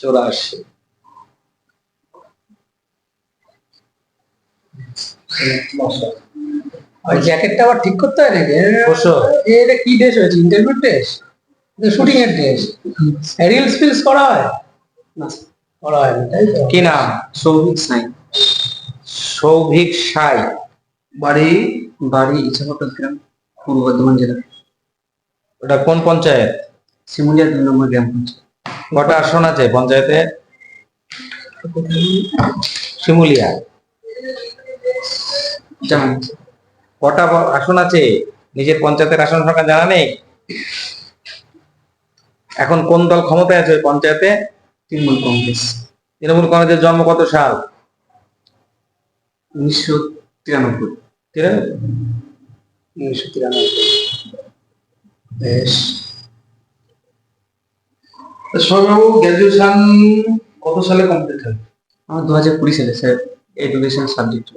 চৌরাশি ওই জ্যাকেটটা আবার ঠিক করতে হয় নাকি। এটা কি ড্রেস হয়েছে? ইন্টারভিউ ড্রেস শুটিং এর ড্রেস রিলস ফিলস করা হয়? না করা হয় তাই তো? কি নাম? সৌভিক সাই। সৌভিক সাই। বাড়ি? বাড়ি ইচ্ছাপট্ট গ্রাম পূর্ব বর্ধমান জেলা। ওটা কোন পঞ্চায়েত? শিমুলিয়া দুই নম্বর গ্রাম পঞ্চায়েত কটা আসন আছে পঞ্চায়েতে? শিমুলিয়া। কটা আসন আছে? নিজের পঞ্চায়েতের আসন সংখ্যা জানা নেই? এখন কোন দল ক্ষমতায় আছে পঞ্চায়েতে? তৃণমূল কংগ্রেস। তৃণমূল কংগ্রেসের জন্ম কত সাল? উনিশশো তিরানব্বই। তিরানব্বই? উনিশশো তিরানব্বই। বেশ। গ্র্যাজুয়েশন কত সালে কমপ্লিট হয়? আমার দু হাজার কুড়ি সালে স্যার এডুকেশন সাবজেক্ট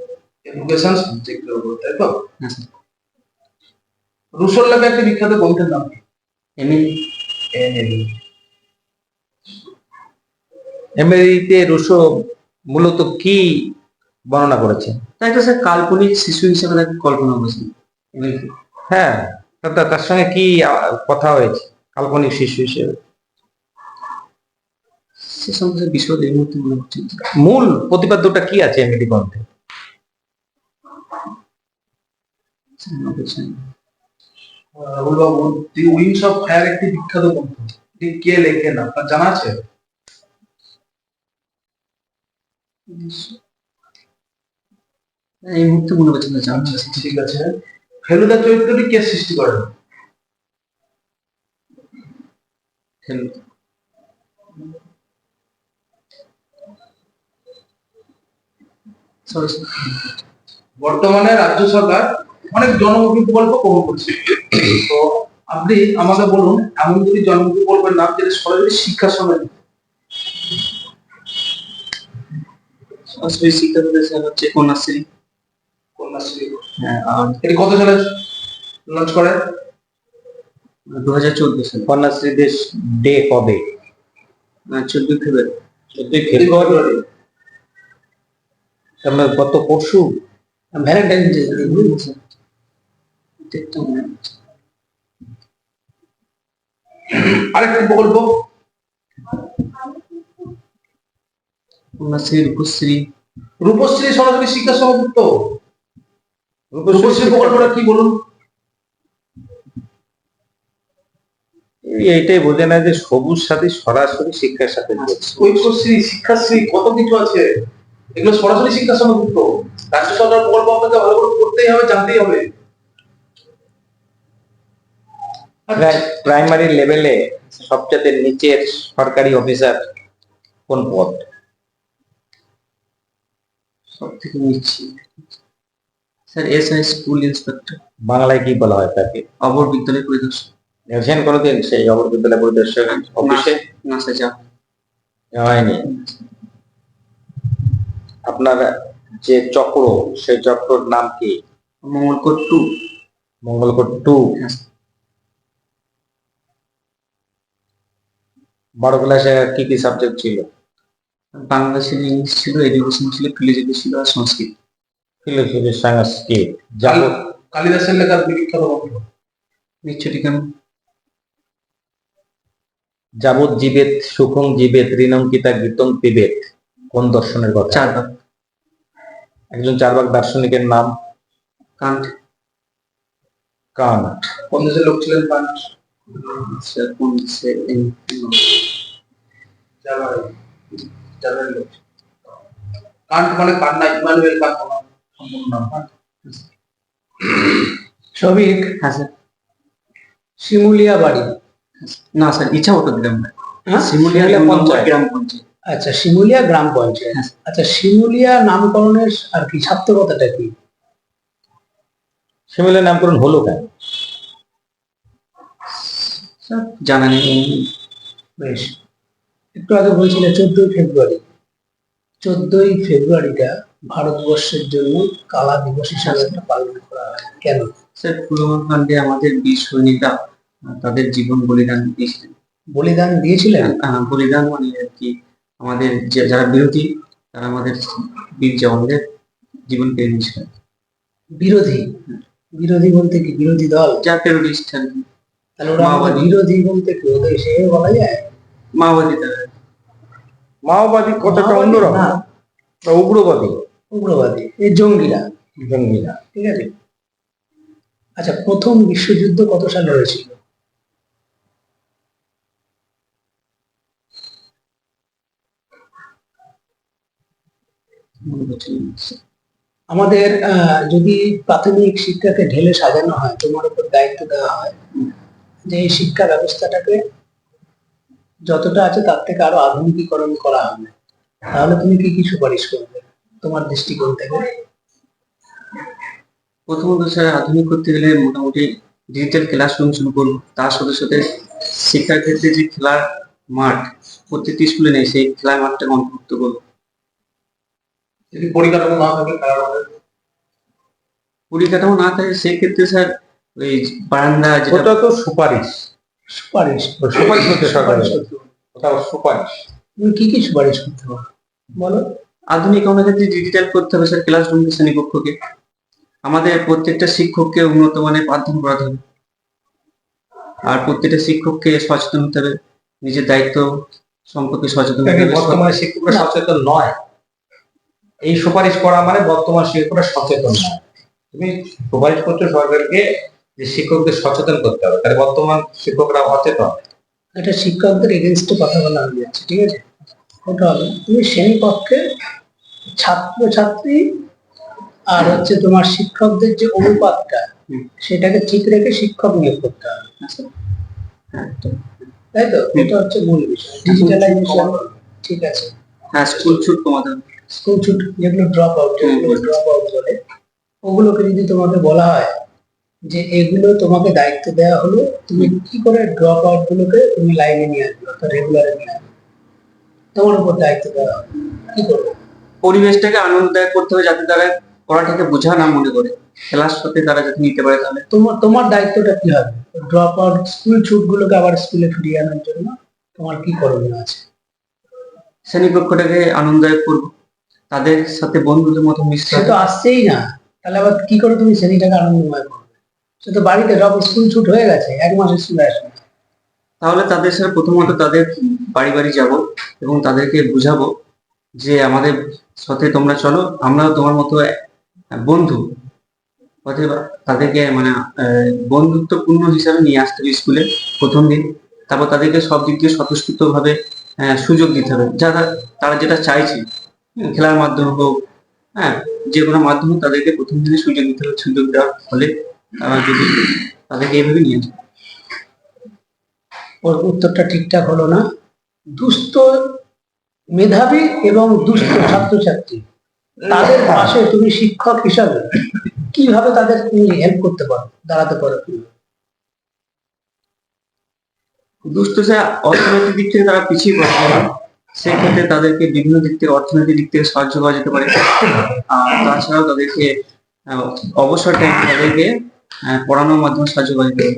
এডুকেশন সাবজেক্টের উপর তাই তো? হ্যাঁ স্যার। রুশোর একটা বিখ্যাত গ্রন্থের নাম কি? রুশো মূলত কি বর্ণনা করেছে? তাই তো স্যার কাল্পনিক শিশু হিসেবে তাকে কল্পনা করেছেন হ্যাঁ তার সঙ্গে কি কথা হয়েছে? কাল্পনিক শিশু হিসেবে। সে সম্পর্কে বিশদ এই মুহূর্তে মনে হচ্ছে মূল প্রতিপাদ্যটা কি আছে এমএডি গ্রন্থে? না। উইংস অফ ফায়ার একটি বিখ্যাত গ্রন্থ। কে লেখেন? আপনার জানা আছে? এই মুহূর্তে মনে পড়ছে না জানছি আচ্ছা ঠিক আছে। ফেলুদা চরিত্রটি কে সৃষ্টি করেন? বর্তমানে রাজ্য সরকার অনেক জনমুখী প্রকল্প গ্রহণ করছে। তো আপনি আমাকে বলুন এমন যদি জনমুখী প্রকল্পের নাম যেটা সরাসরি শিক্ষার সঙ্গে সরাসরি শিক্ষা স্যার হচ্ছে কন্যাশ্রী। কন্যাশ্রী। হ্যাঁ আর এটি কত সালে লঞ্চ করে? দু হাজার চোদ্দ সালে। কন্যাশ্রী দেশ ডে কবে চোদ্দই ফেব্রুয়ারি। চোদ্দই ফেব্রুয়ারি। আমরা গত পরশু ভ্যালেন্টাইন ডে না। প্রকল্প। কন্যাশ্রী রূপশ্রী। রূপশ্রী সরাসরি শিক্ষার সঙ্গে যুক্ত রূপশ্রী প্রকল্পটা কি বলুন? এই- এইটাই বোঝে না যে সবুজ সাথে সরাসরি শিক্ষার সাথে যুক্ত। ঐক্যশ্রী শিক্ষাশ্রী কত কিছু আছে? এগুলো সরাসরি শিক্ষার সঙ্গে যুক্ত। রাজ্য সরকার প্রকল্প আপনাকে ভালো করে করতেই হবে জানতেই হবে। প্রাইমারি লেভেলে সবচেয়ে নিচের সরকারি অফিসার কোন পদ? সব থেকে নিচ্ছি sir S I school inspector. বাংলায় কি বলা হয় তাকে? অবর বিদ্যালয় পরিদর্শক। গেছেন কোনোদিন সেই অবর বিদ্যালয় পরিদর্শক অফিসে? না স্যার হয়নি। আপনার যে চক্র সেই চক্রর নাম কি? মঙ্গলকোট টু মঙ্গলকোট টু হ্যাঁ। বারো ক্লাসে কি কি সাবজেক্ট ছিল? বাংলা ছিল ইংলিশ ছিল এডুকেশন ছিল ফিলোসফি ছিল আর সংস্কৃত। ফিলোসফি সংস্কৃত। কালিদাসের লেখার বিখ্যাত কেন যাবত জীবেত সুখং জীবেত ঋণঙ্কিতা গীতং পিবেত কোন দর্শনের কথা? চারবার। একজন চারবাক দার্শনিকের নাম? কান্ট। কান্ট। কোন দেশের লোক ছিলেন পান্ট কোন দেশে এই- জার্মানি জার্মানির লোক? কান্ট মানে কান্না ইমানুয়েল কান্ট সম্পূর্ণ নাম। সবিক হ্যাঁ স্যার। শিমুলিয়া বাড়ি না স্যার ইচ্ছা হতো গ্রাম হ্যাঁ? শিমুলিয়া পঞ্চায়েত। গ্রাম পঞ্চায়েত। আচ্ছা শিমুলিয়া গ্রাম পঞ্চায়েত। হ্যাঁ। আচ্ছা শিমুলিয়া নামকরণের আর কি সার্থকতাটা কি? শিমুলিয়া নামকরণ হলো কেন? স্যার জানা নেই। বেশ। একটু আগে বলছিলে চোদ্দই ফেব্রুয়ারি। চোদ্দই ফেব্রুয়ারিটা ভারতবর্ষের জন্য কালা দিবস হিসাবে একটা পালন করা হয়। কেন? স্যার পুলওয়ামা কাণ্ডে আমাদের বীর সৈনিকরা তাদের জীবন বলিদান দিয়েছিলেন। বলিদান দিয়েছিলেন? আহ, বলিদান মানে আর কি আমাদের যে- যারা বিরোধী তারা আমাদের বীর জওয়ানদের জীবন কেড়ে নিয়েছিল বিরোধী? বিরোধী বলতে কি? বিরোধী দল? যা টেরোরিস্ট আর তাহলে ওরা আমাদের মাওবাদী। বিরোধী বলতে কি? ওদের সে বলা যায়? মাওবাদী তারা। মাওবাদী কথাটা অন্যরকম। না, উগ্রবাদী। উগ্রবাদী। এই জঙ্গিরা। জঙ্গিরা। ঠিক আছে? আচ্ছা প্রথম বিশ্বযুদ্ধ কত সালে হয়েছিল মনে করছি না। আমাদের যদি প্রাথমিক শিক্ষাকে ঢেলে সাজানো হয়, তোমার উপর দায়িত্ব দেওয়া হয়, যে এই শিক্ষা ব্যবস্থাটাকে যতটা আছে তার থেকে আরও আধুনিকীকরণ করা হবে, তাহলে তুমি কি কি সুপারিশ করবে তোমার দৃষ্টিকোণ থেকে? প্রথমত স্যার, আধুনিক করতে গেলে মোটামুটি ডিজিটাল ক্লাসরুম শুরু করব। তার সাথে সাথে শিক্ষার ক্ষেত্রে যে খেলার মাঠ, প্রত্যেকটি স্কুলে নেই, সেই খেলার মাঠটাকে অন্তর্ভুক্ত করব। যদি পরিকাঠামো না থাকে খেলার মাঠে পরিকাঠামো না থাকে সেই ক্ষেত্রে স্যার ওই বারান্দা যেটা ওটা তো সুপারিশ। সুপারিশ। সুপারিশ হতে সুপারিশ করতে হবে। ওটা সুপারিশ। কি কি সুপারিশ করতে পারো বলো। আধুনিক আমাদের ক্ষেত্রে ডিজিটাল করতে হবে স্যার ক্লাসরুম শ্রেণীকক্ষকে। আমাদের প্রত্যেকটা শিক্ষককে উন্নত মানের পাঠদান করাতে হবে। আর প্রত্যেকটা শিক্ষককে সচেতন হতে হবে। নিজের দায়িত্ব সম্পর্কে সচেতন হতে হবে। বর্তমানে শিক্ষকরা সচেতন নয়। এই সুপারিশ করা মানে বর্তমান শিক্ষকরা সচেতন নয় তুমি সুপারিশ করছ সরকারকে যে শিক্ষকদের সচেতন করতে হবে। তাহলে বর্তমান শিক্ষকরা অচেতন। এটা শিক্ষকদের এগেনস্টে কথা বলা হয়ে যাচ্ছে ঠিক আছে? ওটা হবে। তুমি শ্রেণীকক্ষে ছাত্র ছাত্রী আর হচ্ছে তোমার শিক্ষকদের যে অনুপাতটা হুম। সেটাকে ঠিক রেখে শিক্ষক নিয়োগ করতে হবে তো- তাই তো? এটা হচ্ছে মূল বিষয়। ডিজিটালাইজেশন ঠিক আছে। হ্যাঁ স্কুল ছুট কমাতে হবে। স্কুল ছুট যেগুলো ড্রপ আউট যেগুলো ড্রপ আউট বলে ওগুলোকে যদি তোমাকে বলা হয় যে এগুলো তোমাকে দায়িত্ব দেওয়া হলো তুমি কি করে ড্রপ আউট গুলোকে তুমি লাইনে নিয়ে আসবে অর্থাৎ রেগুলারে নিয়ে আসবে? তোমার উপর দায়িত্ব দেওয়া হবে। কি করবে? পরিবেশটাকে আনন্দদায়ক করতে হবে যাতে তারা পড়াটাকে বোঝা না মনে করে। খেলার সাথে তারা যাতে নিতে পারে তাহলে। তোমার তোমার দায়িত্বটা কি হবে? ড্রপ আউট স্কুল ছুট গুলোকে আবার স্কুলে ফিরিয়ে আনার জন্য তোমার কি করণীয় আছে? শ্রেণীকক্ষটাকে আনন্দদায়ক করব। তাদের সাথে বন্ধুদের মতো মিশতে সে তো আসছেই না। তাহলে আবার কি করে তুমি শ্রেণীটাকে আনন্দময় করবে? সে তো বাড়িতে ড্রপ স্কুল ছুট হয়ে গেছে এক মাস স্কুলে আসবে। তাহলে তাদের সাথে প্রথমত তাদের বাড়ি বাড়ি যাব এবং তাদেরকে বুঝাবো যে আমাদের সাথে তোমরা চলো আমরাও তোমার মতো বন্ধু। অতএব তাদেরকে মানে বন্ধুত্বপূর্ণ হিসাবে নিয়ে আসতে হবে স্কুলে প্রথম দিন। তারপর তাদেরকে সব দিক দিয়ে স্বতঃস্ফূর্ত ভাবে আহ, সুযোগ দিতে হবে। যারা তারা যেটা চাইছে খেলার মাধ্যমে হোক হ্যাঁ যে কোনো মাধ্যমে তাদেরকে প্রথম দিনে সুযোগ দিতে হবে সুযোগ দেওয়ার ফলে তারা যদি তাদেরকে এইভাবে নিয়ে আসবে ওর উত্তরটা ঠিকঠাক হলো না। দুস্থ মেধাবী এবং দুস্থ ছাত্রছাত্রী। তাদের পাশে তুমি শিক্ষক হিসাবে কীভাবে তাদের তুমি হেল্প করতে পারো দাঁড়াতে পারো? দুষ্ট অর্থনৈতিক দিক থেকে তারা পিছিয়ে পড়ছে না। সেক্ষেত্রে তাদেরকে বিভিন্ন দিক থেকে অর্থনৈতিক দিক থেকে সাহায্য করা যেতে পারে। আর তাছাড়াও তাদেরকে অবসর টাইম তাদেরকে পড়ানোর মাধ্যমে সাহায্য করা যেতে পারে।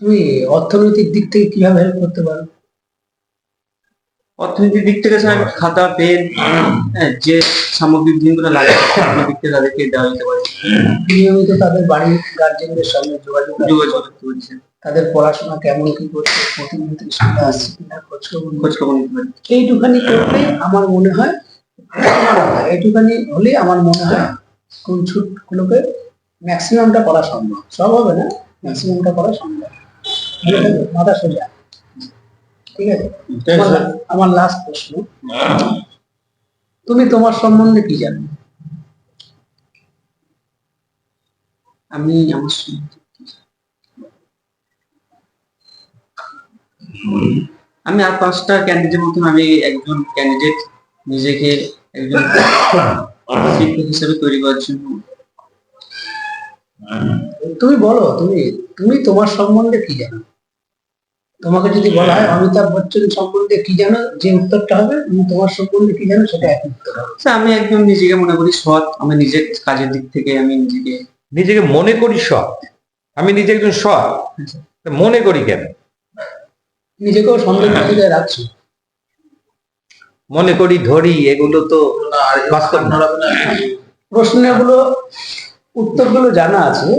তুমি অর্থনৈতিক দিক থেকে কীভাবে হেল্প করতে পারো? অর্থনৈতিক দিক থেকে স্যার খাতা পেন হ্যাঁ, যে সামগ্রিক জিনিসগুলো লাগে সেই দিক থেকে তাদেরকে দেওয়া যেতে পারে। নিয়মিত তাদের বাড়ির গার্জেনদের সঙ্গে যোগাযোগ যোগাযোগ। করতে তাদের পড়াশোনা কেমন কি করছে প্রতিনিয়ত স্কুলে আসছে কিনা খোঁজ খবর নিতে খোঁজ খবর নিতে পারে। এইটুখানি করলে আমার মনে হয় এইটুখানি হলে আমার মনে হয় স্কুল ছুট গুলোকে ম্যাক্সিমামটা করা সম্ভব। সব হবে না ম্যাক্সিমামটা করা সম্ভব। মাথা সোজা ঠিক আছে? আমার- লাস্ট প্রশ্ন। তুমি তোমার সম্বন্ধে কি জানো? আমি আমার সঙ্গে- আমি আর পাঁচটা ক্যান্ডিডেট মতন আমি একজন ক্যান্ডিডেট নিজেকে একজন শিক্ষক হিসেবে তৈরি করার জন্য। তুমি বলো তুমি তুমি তোমার সম্বন্ধে কি জানো? তোমাকে যদি বলা হয় অমিতাভ বচ্চন সম্বন্ধে কি জানো যে উত্তরটা হবে তুমি তোমার সম্বন্ধে কি জানো সেটা এক উত্তর হবে। আচ্ছা, আমি একজন নিজেকে মনে করি সৎ আমি নিজের কাজের দিক থেকে আমি নিজেকে নিজেকে মনে করি সৎ? আমি নিজে একজন সৎ? মনে করি কেন? নিজেকেও সন্দেহ রাখছো। মনে করি ধরি এগুলো তো প্রশ্নগুলো উত্তরগুলো জানা আছে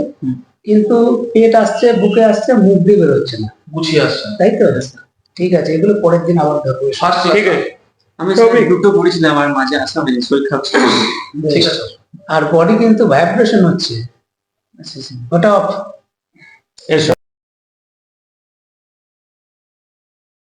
কিন্তু পেট আসছে বুকে আসছে মুখ দিয়ে বেরোচ্ছে না। গুছিয়ে আসছে তাই তো? ঠিক আছে এগুলো পরের দিন আবার দেখো ঠিক আছে। আমি দুটো পড়েছিলাম আমার মাঝে আসলাম শরীর খারাপ ঠিক আছে। আর বডি কিন্তু ভাইব্রেশন হচ্ছে। আচ্ছা, আচ্ছা। ওটা off। এসো।